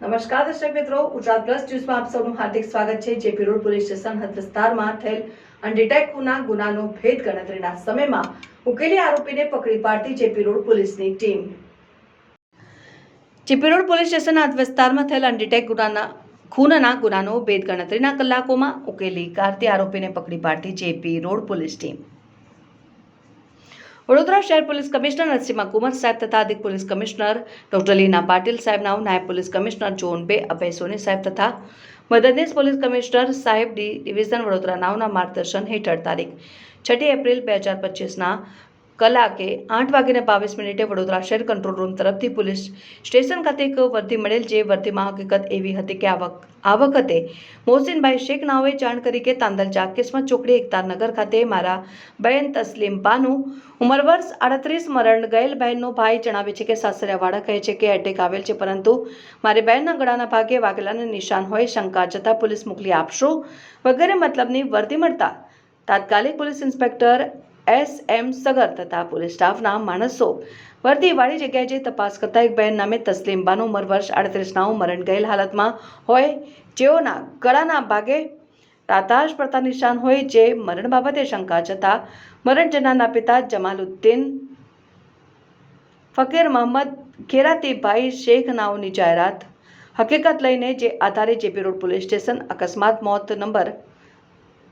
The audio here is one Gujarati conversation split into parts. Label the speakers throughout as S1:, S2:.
S1: નમસ્કાર દર્શક મિત્રો, ગુજરાત પ્લસ ન્યૂઝમાં આપ સૌનું હાર્દિક સ્વાગત છે. જે પિરોડ પોલીસ સ્ટેશન હદ વિસ્તારમાં થયેલ અનડિટેક ગુના ગુનાનો ભેદ ગણતરીના સમયમાં ઉકેલી આરોપીને પકડી પાડતી જેપી રોડ પોલીસની ટીમ. જેપી રોડ પોલીસ સ્ટેશન હદ વિસ્તારમાં થયેલ અનડિટેક ગુનાના, ખૂનના ગુનાનો ભેદ ગણતરીના કલાકોમાં ઉકેલી કાઢતી આરોપીને પકડી પાડતી JP road police team. Vadodara શહેર પોલીસ કમિશનર નરસિંહ કુમાર સાહેબ તથા અધિક police commissioner doctor Leena Patil સાહેબ નાઓ નાયબ પોલીસ કમિશનર જોન બે અભય સોની સાહેબ તથા મદદનીશ પોલીસ કમિશનર સાહેબ ડી ડિવિઝન વડોદરા નાવના માર્ગદર્શન હેઠળ તારીખ છઠ્ઠી એપ્રિલ બે હજાર પચીસના કલાકે આઠ વાગીને બાવીસ મિનિટે વડોદરા શહેર કંટ્રોલ રૂમ તરફથી પોલીસ સ્ટેશન ખાતે એક વર્ધી મળેલ જે વર્દીમાં હકીકત એવી હતી કે આ વખ- આ વખતે મોહસિનભાઈ શેખ નાઓએ જાણ કરી કે તાંદલજા કિસ્મત ચોકડી એકતાનગર ખાતે મારા બહેન તસ્લીમ બાનુ ઉંમર વર્ષ આડત્રીસ મરણ ગયેલ બહેનનો ભાઈ જણાવે છે કે સાસરિયાવાળા કહે છે કે એટેક આવેલ છે પરંતુ મારી બહેનના ગળાના ભાગે વાગેલાના નિશાન હોય શંકા જતાં પોલીસ મોકલી આપશો વગેરે મતલબની વર્દી મળતા તાત્કાલિક police inspector S M Sagar તથા પોલીસ સ્ટાફના માણસો વર્દી વાળી જગ્યાએ જે તપાસ કરતા એક બહેન નામે તસ્લીમ બાનુ ઉંમર વર્ષ આડત્રીસના મરણ ગયેલ હાલતમાં હોય જેઓના ગળાના ભાગે રાતાશ પડતા નિશાન હોય જે મરણ બાબતે શંકા જતા મરણ જનારના પિતા જમાલુદ્દીન ફકીર મોહમ્મદ ખેરાતીભાઈ શેખ નાઓની જાહેરાત હકીકત લઈને જે આધારે જેપી રોડ પોલીસ સ્ટેશન અકસ્માત મોત નંબર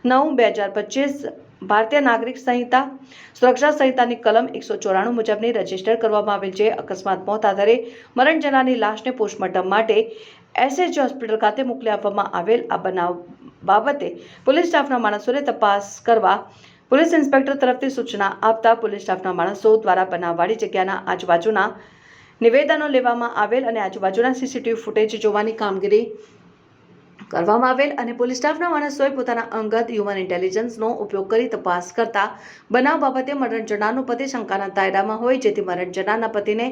S1: નવ બે હજાર પચીસ ભારતીય નાગરિક સંહિતા, સુરક્ષા સંહિતાની કલમ એકસો ચોરાણું મુજબની રજિસ્ટર કરવામાં આવેલ છે. અકસ્માત મોત આધારે મરણ જનારની લાશને પોસ્ટમોર્ટમ માટે એસએચ હોસ્પિટલ ખાતે મોકલી આપવામાં આવેલ આ બનાવ બાબતે પોલીસ સ્ટાફના માણસોને તપાસ કરવા પોલીસ ઇન્સ્પેક્ટર તરફથી સૂચના આપતા પોલીસ સ્ટાફના માણસો દ્વારા બનાવવાળી જગ્યાના આજુબાજુના નિવેદનો લેવામાં આવેલ અને આજુબાજુના સીસીટીવી ફૂટેજ જોવાની કામગીરી કરવામાં આવેલ અને પોલીસ સ્ટાફના માણસોએ પોતાના અંગત હ્યુમન ઇન્ટેલિજન્સનો ઉપયોગ કરી તપાસ કરતા બનાવ બાબતે મરણ જનારનો પતિ શંકાના દાયરામાં હોય, જેથી મરણ જનારના પતિને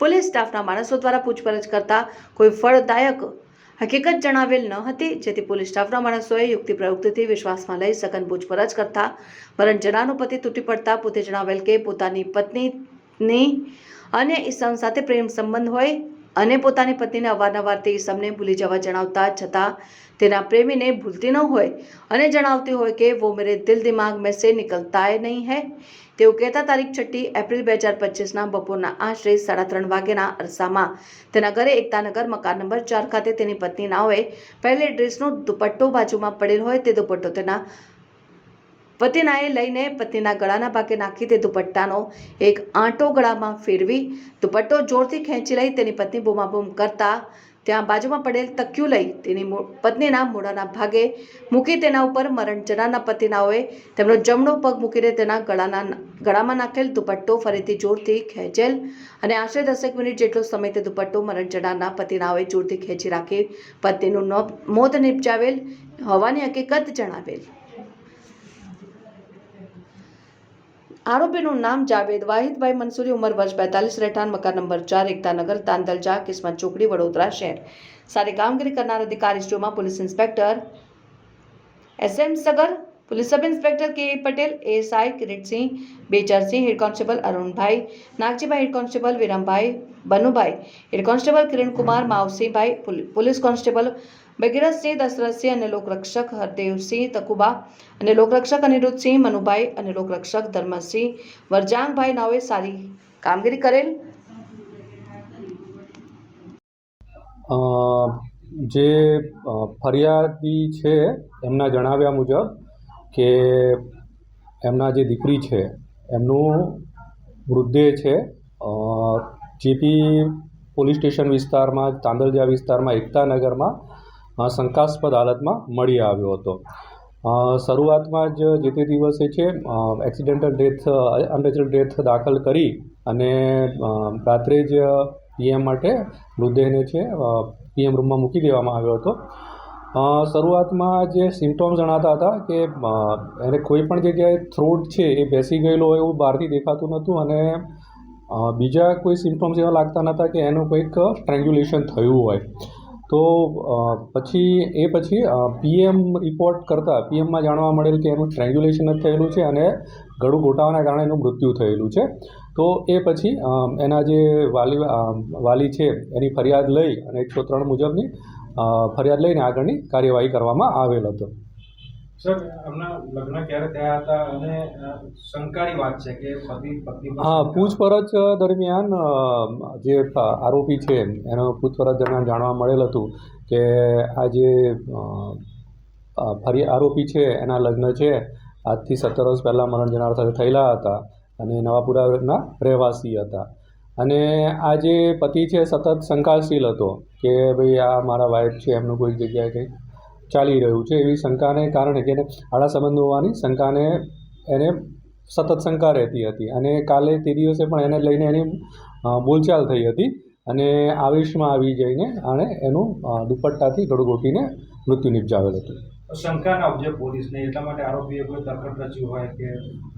S1: પોલીસ સ્ટાફના માણસો દ્વારા પૂછપરછ કરતા કોઈ ફળદાયક હકીકત જણાવેલ ન હતી, જેથી પોલીસ સ્ટાફના માણસોએ યુક્તિ પ્રયુક્તિથી વિશ્વાસમાં લઈ સઘન પૂછપરછ કરતા મરણ જનાનો પતિ તૂટી પડતા પોતે જણાવેલ કે પોતાની પત્નીની અન્ય ઈસમ સાથે પ્રેમ સંબંધ હોય અને પોતાની પત્નીને અવારનવાર તે ઈસમને ભૂલી જવા જણાવતા, છતાં તેના પ્રેમીને ભૂલતી ન હોય અને જણાવતી હોય કે વો મેરે દિલ દિમાગ મેં સે નિકલતા નહીં હૈ. તેઓ કહેતા, તારીખ છઠ્ઠી એપ્રિલ બે હજાર પચીસના બપોરના આશરે સાડા ત્રણ વાગ્યાના અરસામાં તેના ઘરે એકતાનગર મકાન નંબર ચાર ખાતે તેની પત્ની નાઓએ પહેલે ડ્રેસનો દુપટ્ટો બાજુમાં પડેલ હોય તે દુપટ્ટો તેના પતિનાએ લઈને પત્નીના ગળાના ભાગે નાખી તે દુપટ્ટાનો એક આંટો ગળામાં ફેરવી દુપટ્ટો જોરથી ખેંચી લઈ તેની પત્ની બૂમાબૂમ કરતા ત્યાં બાજુમાં પડેલ તકિયું લઈ તેની પત્નીના મોઢાના ભાગે મૂકી તેના ઉપર મરણ જનારના પતિનાઓએ તેમનો જમણો પગ મૂકીને તેના ગળાના ગળામાં નાખેલ દુપટ્ટો ફરીથી જોરથી ખેંચેલ અને આશરે દસેક મિનિટ જેટલો સમય તે દુપટ્ટો મરણ જનારના પતિનાઓએ જોરથી ખેંચી રાખી પત્નીનું મોત નિપજાવેલ હોવાની હકીકત જણાવેલ. આરોપીનું નામ જાવેદ વાહિદભાઈ મંસૂરી, ઉંમર વર્ષ બેતાલીસ, રહેઠાણ મકાન નંબર ચાર એકતાનગર તાંદલજા કિસ્મત ચોકડી, વડોદરા શહેર. સારી કામગીરી કરનાર અધિકારીશ્રીઓમાં police inspector S M Sagar, police sub inspector K Patel ASI Kiritsinh Becharsinh head constable Arunbhai, Nagjibhai head constable Virambhai, Banubhai, head constable Kirankumar, Mavsibhai, poly- police constable Bhagirathsinh Dashrathsinh અને લોકરક્ષક હરદેવસિંહ તકુબા અને લોકરક્ષક અનિરુદ્ધસિંહ મનુભાઈ અને લોકરક્ષક ધર્મસિંહ વરજાંગભાઈ નાઓએ સારી કામગીરી કરેલ.
S2: જે ફરિયાદી છે એમના જણાવ્યા મુજબ કે એમના જે દીકરી છે એમનું મૃતદેહ છે. જીપી પોલીસ સ્ટેશન વિસ્તારમાં, તાંદલજા વિસ્તારમાં એકતાનગરમાં શંકાસ્પદ હાલતમાં મળી આવ્યો હતો. શરૂઆતમાં જ જે તે દિવસે છે એક્સિડેન્ટલ ડેથ અનનેચરલ ડેથ દાખલ કરી અને રાત્રે જ પીએમ માટે મૃતદેહને છે પીએમ રૂમમાં મૂકી દેવામાં આવ્યો હતો. શરૂઆતમાં જે સિમ્ટોમ્સ જણાતા હતા કે એને કોઈ પણ જગ્યાએ થ્રોટ છે એ બેસી ગયેલો હોય એવું બહારથી દેખાતું નહોતું અને બીજા કોઈ સિમ્ટોમ્સ એવા લાગતા નહોતા કે એનું કંઈક સ્ટ્રેન્ગ્યુલેશન થયું હોય. તો પછી, એ પછી પીએમ રિપોર્ટ કરતાં, પીએમમાં જાણવા મળેલ કે એનું સ્ટ્રેંગ્યુલેશન જ થયેલું છે અને ગળું ઘોટાવાના કારણે એનું મૃત્યુ થયેલું છે. તો એ પછી એના જે વાલી વાલી છે, એની ફરિયાદ લઈ અને એકસો ત્રણ મુજબની ફરિયાદ લઈને આગળની કાર્યવાહી કરવામાં આવેલ હતો. હા, પૂછપરછ દરમિયાન જે આરોપી છે, એનો પૂછપરછ દરમિયાન જાણવા મળેલ હતું કે આ જે ફરી આરોપી છે, એના લગ્ન છે, આજથી સત્તર વર્ષ પહેલાં મરણ જનાર સાથે થયેલા હતા અને નવાપુરાના રહેવાસી હતા. અને આ જે પતિ છે, સતત શંકાશીલ હતો કે ભાઈ આ મારા વાઈફ છે, એમનું કોઈ જગ્યાએ કંઈક ચાલી રહ્યું છે એવી શંકાને કારણે કે એને આડા સંબંધ હોવાની શંકાને એને સતત શંકા રહેતી હતી. અને કાલે તે દિવસે પણ એને લઈને એની બોલચાલ થઈ હતી અને આવેશમાં આવી જઈને આણે એનું દુપટ્ટાથી ગળું મૃત્યુ નિપજાવેલ હતું.
S3: શંકા ના ઉપજે પોલીસને એટલા માટે આરોપીએ કોઈ તરકટ રચ્યું હોય કે?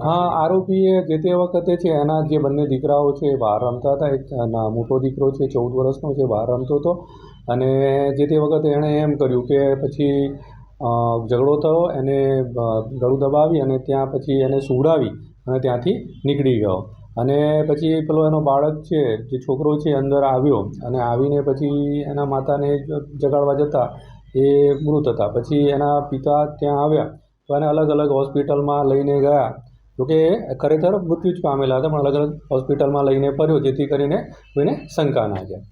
S2: હા આરોપીએ જે તે વખતે છે એના જે બંને દીકરાઓ છે બહાર રમતા હતા. એક મોટો દીકરો છે ચૌદ વર્ષનો છે બહાર રમતો હતો. અને જે તે વખતે એણે એમ કર્યું કે પછી ઝઘડો થયો, એને ગળું દબાવી અને ત્યાં પછી એને સુવડાવી અને ત્યાંથી નીકળી ગયો. અને પછી પેલો એનો બાળક છે, જે છોકરો છે, અંદર આવ્યો અને આવીને પછી એના માતાને જગાડવા જતા એ મૃત હતા. પછી એના પિતા ત્યાં આવ્યા તો એને અલગ અલગ હોસ્પિટલમાં લઈને ગયા. જોકે ખરેખર મૃત્યુ જ પામેલા હતા, પણ અલગ અલગ હોસ્પિટલમાં લઈને ફર્યો, જેથી કરીને કોઈને શંકા ના જાય.